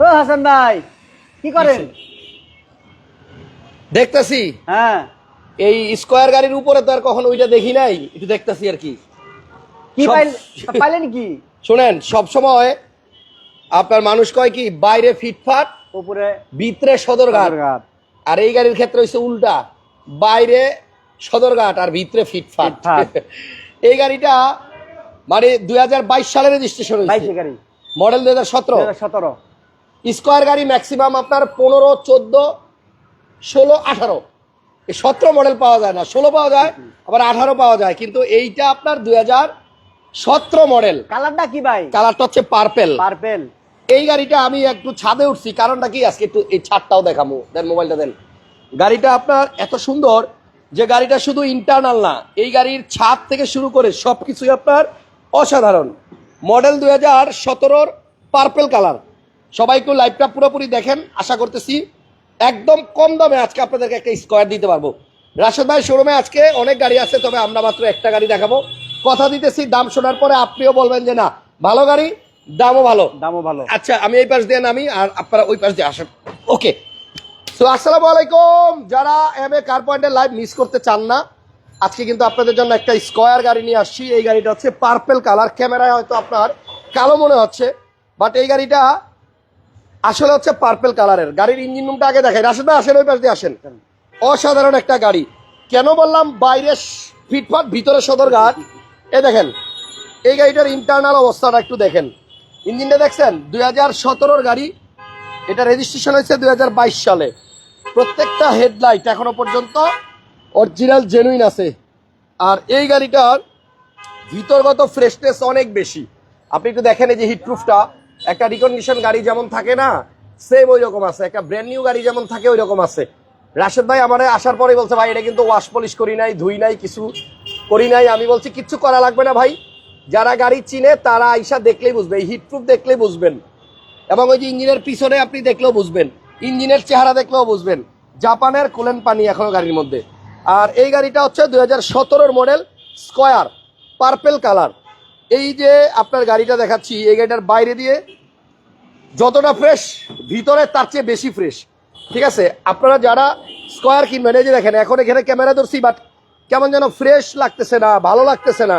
ও হাসান ভাই কি করেন? দেখতেছি। হ্যাঁ। এই স্কোয়ার গাড়ির উপরে তো আর কখনো ওইটা দেখি নাই একটু দেখতেছি আর কি। কি পাইলেন কি? শোনেন সব সময় আপনার মানুষ কয় কি বাইরে ফিটফাট উপরে ভিতরে সদরঘাট। আর এই গাড়ির ক্ষেত্রে হচ্ছে উল্টা বাইরে সদরঘাট আর ভিতরে ফিটফাট। এই গাড়িটা মানে দুই হাজার বাইশ সালের রেজিস্ট্রেশন গাড়ি। মডেল দুই হাজার সতেরো। সতেরো। স্কোয়ার গাড়ি ম্যাক্সিমাম আপনার পনেরো চোদ্দ ষোলো আঠারো। এই সতেরো মডেল পাওয়া যায় না। ষোলো পাওয়া যায় আবার আঠারো পাওয়া যায়। কিন্তু এইটা আপনার দুই হাজার সতেরো মডেল কালারটা কি ভাই? কালারটা হচ্ছে পার্পেল পার্পেল এই গাড়িটা আমি একটু ছাদে উঠছি। কারণটা কি? আজকে একটু এই ছাদটাও দেখামো দেন মোবাইলটা দেন। গাড়িটা আপনার এত সুন্দর যে গাড়িটা শুধু ইন্টারনাল না এই গাড়ির ছাদ থেকে শুরু করে সব কিছুই আপনার অসাধারণ। মডেল দুই হাজার সতেরোর পার্পেল কালার সবাই একটু লাইভটা পুরোপুরি দেখেন আশা করতেছি একদম কম দামে আজকে আপনাদেরকে একটা স্কোয়ার দিতে পারব। রাশেদ ভাই শোরুমে আজকে অনেক গাড়ি আছে তবে আমরা মাত্র একটা গাড়ি দেখাবো। কথা দিতেছি দাম শোনার পরে আপনিও বলবেন যে না ভালো গাড়ি দামও ভালো। দামও ভালো। আচ্ছা আমি এই পাশ দিয়ে নামি আর আপনারা ওই পাশ দিয়ে আসেন। ওকে তো আসসালামু আলাইকুম। যারা এম এ কার পয়েন্টের লাইভ মিস করতে চান না আজকে কিন্তু আপনাদের জন্য একটা স্কোয়ার গাড়ি নিয়ে আসছি। এই গাড়িটা হচ্ছে পার্পেল কালার ক্যামেরায় হয়তো আপনার কালো মনে হচ্ছে বাট এই গাড়িটা আসলে হচ্ছে পার্পেল কালারের গাড়ির ইঞ্জিন রুমটা আগে দেখাই। রাশেদ ভাই, আসেন ওই পাশ দিয়ে আসেন। অসাধারণ একটা গাড়ি। কেন বললাম? বাইরে ফিটফাট, ভিতরে সদরঘাট এ দেখেন, এই গাড়িটার ইন্টারনাল অবস্থাটা একটু দেখেন। ইঞ্জিনটা দেখছেন? দুই হাজার সতেরোর গাড়ি। এটা রেজিস্ট্রেশন হয়েছে দুই হাজার বাইশ সালে। প্রত্যেকটা হেডলাইট এখনও পর্যন্ত অরিজিনাল জেনুইন আছে। আর এই গাড়িটার ভিতরগত ফ্রেশনেস অনেক বেশি। আপনি একটু দেখেন এই যে হিটপ্রুফটা একটা রিকন্ডিশন গাড়ি যেমন থাকে না সেম ওই রকম আছে। একটা ব্র্যান্ড নিউ গাড়ি যেমন থাকে ওই রকম আছে। রাশেদ ভাই আমার আসার পরে বলছে, ভাই, এটা কিন্তু ওয়াশ পলিশ করি নাই, ধুই নাই, কিছু করি নাই। আমি বলছি, কিচ্ছু করা লাগবে না ভাই। যারা গাড়ি চিনে, তারা আইসা দেখলেই বুঝবে, এই হিটপ্রুফ দেখলেই বুঝবেন। এবং ওই যে ইঞ্জিনের পিছনে আপনি দেখলেও বুঝবেন, ইঞ্জিনের চেহারা দেখলেও বুঝবেন। জাপানের কোলেন পানি এখনও গাড়ির মধ্যে। আর এই গাড়িটা হচ্ছে দুই হাজার মডেল স্কোয়ার পার্পেল কালার এই যে আপনার গাড়িটা দেখাচ্ছি এই গাড়িটার বাইরে দিয়ে যতটা ফ্রেশ ভিতরে তার চেয়ে বেশি ফ্রেশ ঠিক আছে? আপনারা যারা স্কোয়ার কিনবেন এই যে দেখেন এখন এখানে ক্যামেরা ধরছি বাট কেমন যেন ফ্রেশ লাগতেছে না ভালো লাগতেছে না।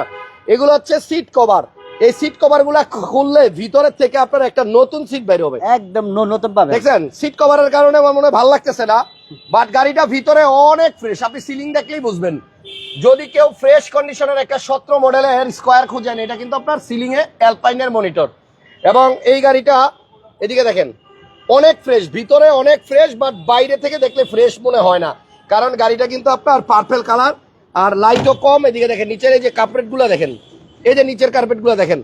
এগুলো হচ্ছে সিট কভার এই সিট কভারগুলা খুললে ভিতরের থেকে আপনার একটা নতুন সিট বের হবে। একদম নতুন পাবে দেখছেন? সিট কভারের কারণে আমার মনে হয় ভালো লাগতেছে না বাট গাড়িটা ভিতরে অনেক ফ্রেশ আপনি সিলিং দেখলেই বুঝবেন। যদি কেউ ফ্রেশ কন্ডিশনের একটা সতেরো মডেলের স্কোয়ার খুঁজেন এটা কিন্তু আপনার সিলিং এ অ্যালপাইনের মনিটর এবং এই গাড়িটা এদিকে দেখেন অনেক ফ্রেশ ভিতরে অনেক ফ্রেশ বাট বাইরে থেকে দেখলে ফ্রেশ মনে হয় না। কারণ গাড়িটা কিন্তু আপনার পার্পেল কালার আর লাইটও কম এদিকে দেখেন নিচের এই যে কার্পেটগুলো দেখেন এই যে নিচের কার্পেটগুলো দেখেন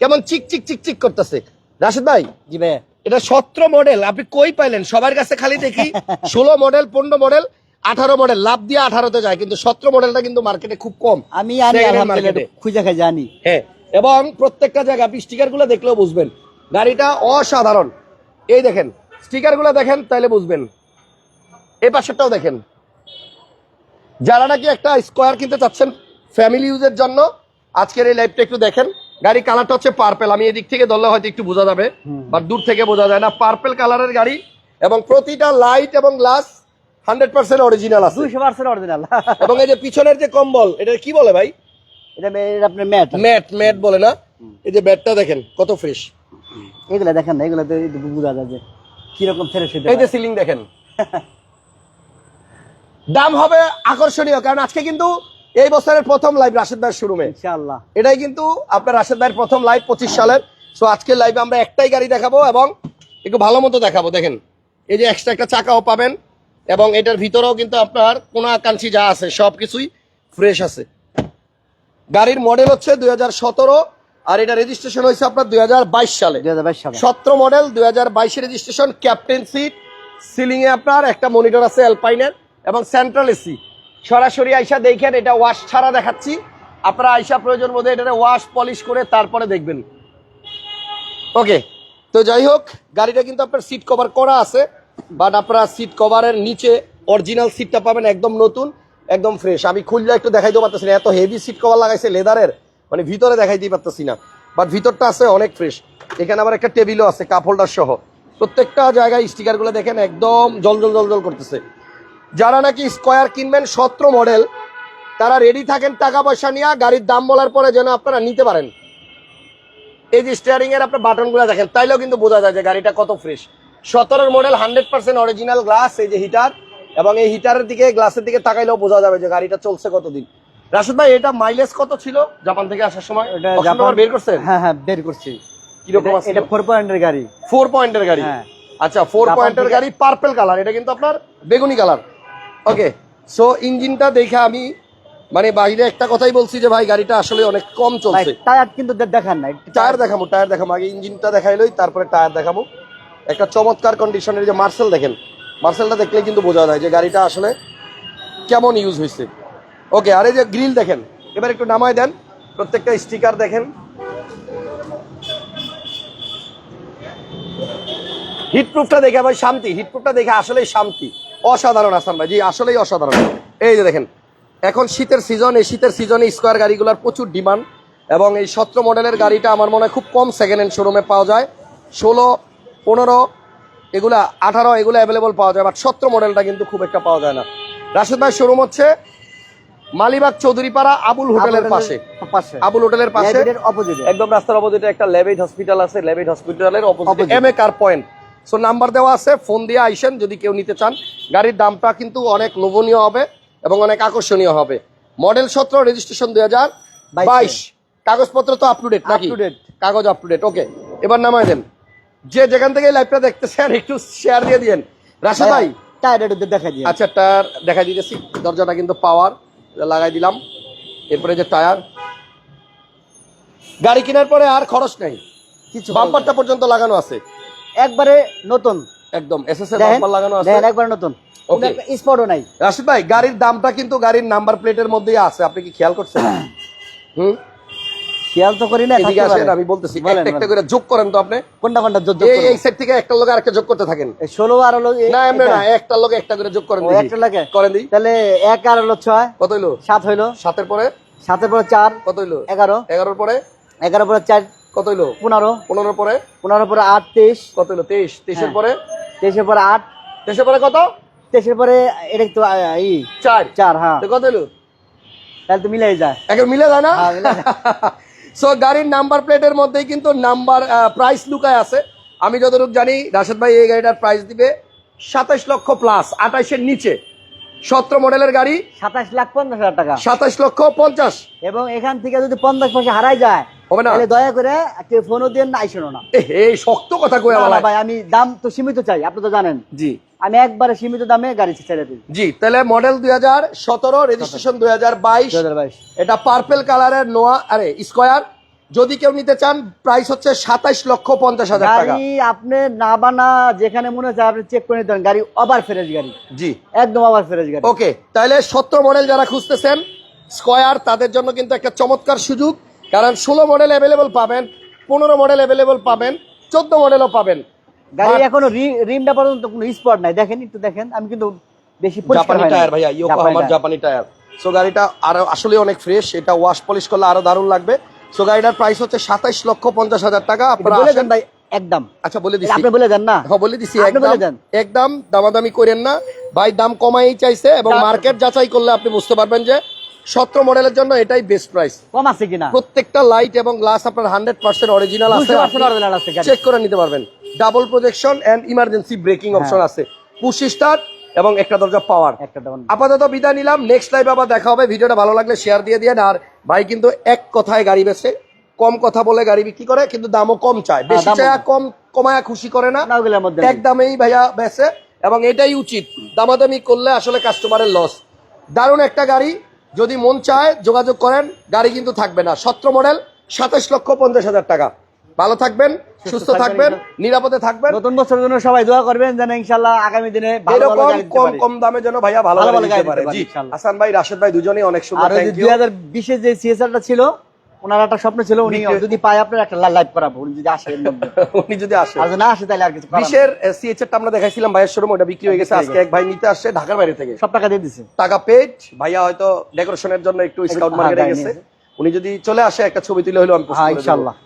কেমন চিক চিক চিক চিক করতেছে। রাশেদ ভাই? জি ভাই এটা সতেরো মডেল আপনি কই পাইলেন? সবার কাছে খালি দেখি ষোলো মডেল পনেরো মডেল আঠারো মডেল লাভ দিয়ে আঠারোতে যায় কিন্তু সতেরো মডেলটা কিন্তু মার্কেটে খুব কম। আমি খুঁজে খাই জানি। হ্যাঁ এবং প্রত্যেকটা জায়গা আপনি স্টিকারগুলো দেখলেও বুঝবেন। গাড়িটা অসাধারণ। এই দেখেন স্টিকারগুলো দেখেন তাহলে বুঝবেন। এই পাশেরটাও দেখেন। যারা নাকি একটা স্কোয়ার কিনতে চাচ্ছেন ফ্যামিলি ইউজের জন্য আজকের এই লাইভটা একটু দেখেন। গাড়ি কালারটা হচ্ছে পার্পেল আমি এদিক থেকে ধরলে হয়তো একটু বোঝা যাবে বা দূর থেকে বোঝা যায় না। পার্পেল কালারের গাড়ি এবং প্রতিটা লাইট এবং গ্লাস হান্ড্রেড পার্সেন্ট অরিজিনাল আছে। দুইশো পার্সেন্ট অরিজিনাল এবং এই যে পিছনের যে কম্বল এটা কি বলে ভাই? এটা আপনার ম্যাট। ম্যাট ম্যাট বলে না? এই যে ব্যাটটা দেখেন কত ফ্রেশ এগুলা দেখেন না এগুলা বোঝা যায় যে কীরকম ফেরে এই যে সিলিং দেখেন। দাম হবে আকর্ষণীয় কারণ আজকে কিন্তু এই বছরের প্রথম লাইভ রাশেদ ভাইয়ের শোরুমে ইনশাআল্লাহ। এটাই কিন্তু আপনার রাশেদ ভাইয়ের প্রথম লাইভ পঁচিশ সালের। সো আজকের লাইভে আমরা একটাই গাড়ি দেখাবো এবং একটু ভালো মতো দেখাবো দেখেন। এই যে এক্সট্রা একটা চাকাও পাবেন। এবং এটার ভিতরেও কিন্তু আপনার কোনো আকাঙ্ক্ষী যা আছে সব কিছুই ফ্রেশ আছে। গাড়ির মডেল হচ্ছে দু হাজার সতেরো আর এটা রেজিস্ট্রেশন হয়েছে আপনার দু হাজার বাইশ সালে। দুই হাজার বাইশ সালে। সতেরো মডেল দুই হাজার রেজিস্ট্রেশন ক্যাপ্টেন সিট সিলিং এ আপনার একটা মনিটর আছে অ্যালপাইনের এবং সেন্ট্রাল এসি সরাসরি আইসা দেখেন এটা ওয়াশ ছাড়া দেখাচ্ছি। আপনারা আইসা প্রয়োজন বোধে এটা ওয়াশ পলিশ করে তারপরে দেখবেন। ওকে তো যাই হোক গাড়িটা কিন্তু আপনার সিট কভার করা আছে। বাট আপনারা সিট কভারের নিচে অরিজিনাল সিটটা পাবেন একদম নতুন, একদম ফ্রেশ আমি খুললে একটু দেখাই দিতে পারতেছি না, এত হেভি সিট কভার লাগাইছে লেদারের মানে ভিতরে দেখাইতেই পারতেছি না। বাট ভিতরটা আছে অনেক ফ্রেশ এখানে আবার একটা টেবিলও আছে কাপ হোল্ডার সহ। প্রত্যেকটা জায়গায় স্টিকারগুলো দেখেন একদম জল জল জল জল করতেছে। যারা নাকি স্কোয়ার কিনবেন সতেরো মডেল তারা রেডি থাকেন টাকা পয়সা নিয়ে, গাড়ির দাম বলার পরে যেন আপনারা নিতে পারেন। এই যে স্টিয়ারিং এর আপনার বাটনগুলো দেখেন, তাইলেও কিন্তু বোঝা যায় যে গাড়িটা কত ফ্রেশ সতেরোর model hundred percent original glass এই যে হিটার এবং এই হিটারের দিকে গ্লাসের দিকে তাকাইলেও বোঝা যাবে যে গাড়িটা চলছে কতদিন। রাশেদ ভাই এটা মাইলেজ কত ছিল জাপান থেকে আসার সময়? এটা জাপান বের করছেন হ্যাঁ হ্যাঁ বের করছি। কীরকম আছে? এটা ফোর পয়েন্টের গাড়ি। ফোর পয়েন্টের গাড়ি? হ্যাঁ। আচ্ছা ফোর জাপান পয়েন্টের গাড়ি পার্পল কালার এটা কিন্তু আপনার বেগুনি কালার ওকে সো ইঞ্জিনটা দেখে আমি মানে বাইরে একটা কথাই বলছি যে ভাই গাড়িটা আসলে অনেক কম চলছে। টায়ার কিন্তু দেখান নাই। টায়ার দেখাবো টায়ার দেখাবো। আগে ইঞ্জিনটা দেখাইলই তারপরে টায়ার দেখাবো। একটা চমৎকার কন্ডিশনের যে মার্সেল দেখেন। মার্সেলটা দেখলে কিন্তু বোঝা যায় যে গাড়িটা আসলে কেমন ইউজ হয়েছে। ওকে আর এই যে গ্রিল দেখেন, এবার একটু নামায় দেন। প্রত্যেকটা স্টিকার দেখেন। হিটপ্রুফটা দেখে ভাই শান্তি হিটপ্রুফটা দেখে আসলেই শান্তি। অসাধারণ আসান ভাই, জি, আসলেই অসাধারণ। এই যে দেখেন, এখন শীতের সিজন এই শীতের সিজনে স্কোয়ার গাড়িগুলোর প্রচুর ডিমান্ড এবং এই সতেরো মডেলের গাড়িটা আমার মনে হয় খুব কম সেকেন্ড হ্যান্ড শোরুমে পাওয়া যায়। ষোলো পনেরো এগুলা আঠারো এগুলো অ্যাভেলেবল পাওয়া যায় বাট সতেরো মডেলটা কিন্তু খুব একটা পাওয়া যায় না। রাশেদ ভাই শোরুম হচ্ছে মালিবাগ চৌধুরীপাড়া আবুল হোটেলের পাশে। পাশে। আবুল হোটেলের পাশে। অপোজিটে একদম রাস্তার অপোজিটে একটা লেবেজ হসপিটাল আছে লেবেজ হসপিটালের অপোজিটে. M A car point so number দেওয়া আছে ফোন দিয়ে আইসেন যদি কেউ নিতে চান। গাড়ির দামটা কিন্তু অনেক লোভনীয় হবে এবং অনেক আকর্ষণীয় হবে। মডেল সতেরো রেজিস্ট্রেশন দুই হাজার বাইশ। কাগজপত্র তো আপ টু ডেট নাকি. কাগজ আপ টু ডেট ওকে এবার নামায় দেন। যে যেখান থেকে লাইভটা দেখতেছেন একটু শেয়ার দিয়ে দিয়েন। রাশেদ ভাই? টায়ার একটু দেখা দিয়ে আচ্ছা টায়ার দেখা দিতেছি। দরজাটা কিন্তু পাওয়ার লাগাই দিলাম। এরপরে যে টায়ার গাড়ি কেনার পরে আর খরচ নেই। কিছু বাম্পারটা পর্যন্ত লাগানো আছে। একবারে নতুন। একদম এসএস এর দেখেন বাম্পার লাগানো আছে। একবারে নতুন। Okay. স্পটও নাই। রাশিদ ভাই গাড়ির দামটা কিন্তু গাড়ির নাম্বার প্লেটের মধ্যেই আছে। আপনি কি খেয়াল করছেন? হুম? খেয়াল তো করি না এদিকে আসেন আমি বলতেছি একটা একটা করে যোগ করেন তো আপনি। কোনটা কোনটা যোগ এই এই সেট থেকে একটা লোক আরেকটা যোগ করতে থাকেন। ষোলো আর হলো না এমনি না একটা লোক একটা করে যোগ করেন দেখি। একটা লাগে? করেন দিই তাহলে এক আর হলো ছয়। কত হইল? সাত হইল। সাতের পরে? সাতের পরে চার। কত হইল? এগারো। এগারোর পরে? এগারো পরে চার। কত হইল? পনেরো। পনেরোর পরে? পনেরো পরে আট তেইশ। কত হলো তেইশ। তেইশের হ্যাঁ। পরে? তেইশের পরে আট। তেইশের পরে কত? তেইশের পরে এটা তো আ, ই। চার। চার হ্যাঁ। তো কত হলো তাহলে তো মিলাই যায়। একে মিলে যায় না? হ্যাঁ। সো গাড়ির নাম্বার প্লেটের মধ্যেই কিন্তু নাম্বার প্রাইস লুকায় আছে। আমি যতটুকু জানি রাশেদ ভাই এই গাড়িটার প্রাইস দিবে সাতাইশ লক্ষ প্লাস আঠাইশের নিচে। সতেরো মডেলের গাড়ি সাতাশ লাখ পঞ্চাশ হাজার টাকা। সাতাশ লক্ষ পঞ্চাশ। এবং এখান থেকে যদি পঞ্চাশ পয়সা হারাই যায় হবে না। দয়া করে কেউ ফোনও দিয়ে না আইসো না। এই শক্ত কথা কই ভাই আমি দাম তো সীমিত চাই আপনি তো জানেন। জি। আমি একবারে সীমিত দামে গাড়ি ছেড়ে দিই জি তাহলে মডেল দুই হাজার সতেরো রেজিস্ট্রেশন দুই হাজার বাইশ। এটা পার্পেল কালারের নোয়া আরে স্কোয়ার যদি কেউ নিতে চান প্রাইস হচ্ছে সাতাইশ লক্ষ পঞ্চাশ হাজার টাকা। আপনি না বানা যেখানে মনে হচ্ছে আপনি চেক করে নিতে পারেন গাড়ি ওভার ফ্রেশ গাড়ি। জি। একদম ওভার ফ্রেশ গাড়ি। ওকে তাহলে সত্তর মডেল যারা খুঁজতেছেন স্কোয়ার তাদের জন্য কিন্তু একটা চমৎকার সুযোগ। কারণ ষোলো মডেল অ্যাভেলেবল পাবেন পনেরো মডেল অ্যাভেলেবল পাবেন চোদ্দ মডেলও পাবেন। গাড়ি বা- এখনও রিমটা পর্যন্ত কোনো স্পট নাই। দেখেন একটু দেখেন। আমি কিন্তু বেশি জাপানি টায়ার ভাইয়া ইয়োকো জাপানি টায়ার। সো গাড়িটা আরও আসলে অনেক ফ্রেশ এটা ওয়াশ পলিশ করলে আরও দারুণ লাগবে। সো গাড়িটার প্রাইস হচ্ছে সাতাইশ লক্ষ পঞ্চাশ হাজার টাকা। আপনারা বলে দেন ভাই একদম। আচ্ছা বলে দিচ্ছি আপনি বলে দেন না। হ্যাঁ বলে দিছি একদম। একদম দামাদামি করেন না। ভাই দাম কমাই চাইছে এবং মার্কেট যাচাই করলে আপনি বুঝতে পারবেন যে সতেরো মডেলের জন্য এটাই বেস্ট প্রাইস কম আছে কিনা? প্রত্যেকটা লাইট এবং গ্লাস আপনার হান্ড্রেড পার্সেন্ট অরিজিনাল আছে। 200% original আছে গাড়ি। চেক করে নিতে পারবেন। Double projection and emergency braking হ্যাঁ। অপশন আছে। পুশ স্টার্ট এবং একটা দরজা পাওয়ার। একটা দাম আপাতত বিদায় নিলাম। নেক্সট লাইভ আবার দেখা হবে। ভিডিওটা ভালো লাগলে শেয়ার দিয়ে দিয়ে আর ভাই কিন্তু এক কথায় গাড়ি বেছে। কম কথা বলে গাড়ি বিক্রি করে কিন্তু দামও কম চায়। বেশি হ্যাঁ, চায় কম। কম কমায়া খুশি করে না। এক দামেই ভাইয়া বেছে। এবং এটাই উচিত। দামাদামি করলে আসলে কাস্টমারের লস দারুণ একটা গাড়ি। যদি মন চায় যোগাযোগ করেন গাড়ি কিন্তু থাকবে না। সতেরো মডেল সাতাশ লক্ষ পঞ্চাশ হাজার টাকা। ভালো থাকবেন সুস্থ থাকবেন, নিরাপদে থাকবেন। নতুন বছরের জন্য সবাই দোয়া করবেন যেন ইনশাল্লাহ আগামী দিনে এরকম কম কম দামে যেন ভাইয়া ভালো ভালো গাড়ি গাড়ি পারে। জি হাসান ভাই রাশেদ ভাই দুজনেই অনেক আর সুন্দর থ্যাংক ইউ হাজার বিশে যে সিএসআরটা ছিল ওনার একটা স্বপ্ন ছিল উনি যদি পায় আপনার একটা লাইভ করাবো উনি যদি আসে উনি যদি আসে। আর না আসে তাহলে আর কিছু বিশের সিএচএরটা আমরা দেখাইছিলাম ভাইয়ের শোরুম ওটা বিক্রি হয়ে গেছে। আজকে এক ভাই নিতে আসছে ঢাকার বাইরে থেকে। সব টাকা দিয়ে দিছে। টাকা পেড ভাইয়া হয়তো ডেকোরেশনের জন্য একটু স্কাউট হ্যাঁ, মার্কেটে গেছে উনি যদি চলে আসে একটা ছবি তুলে হলো আমি post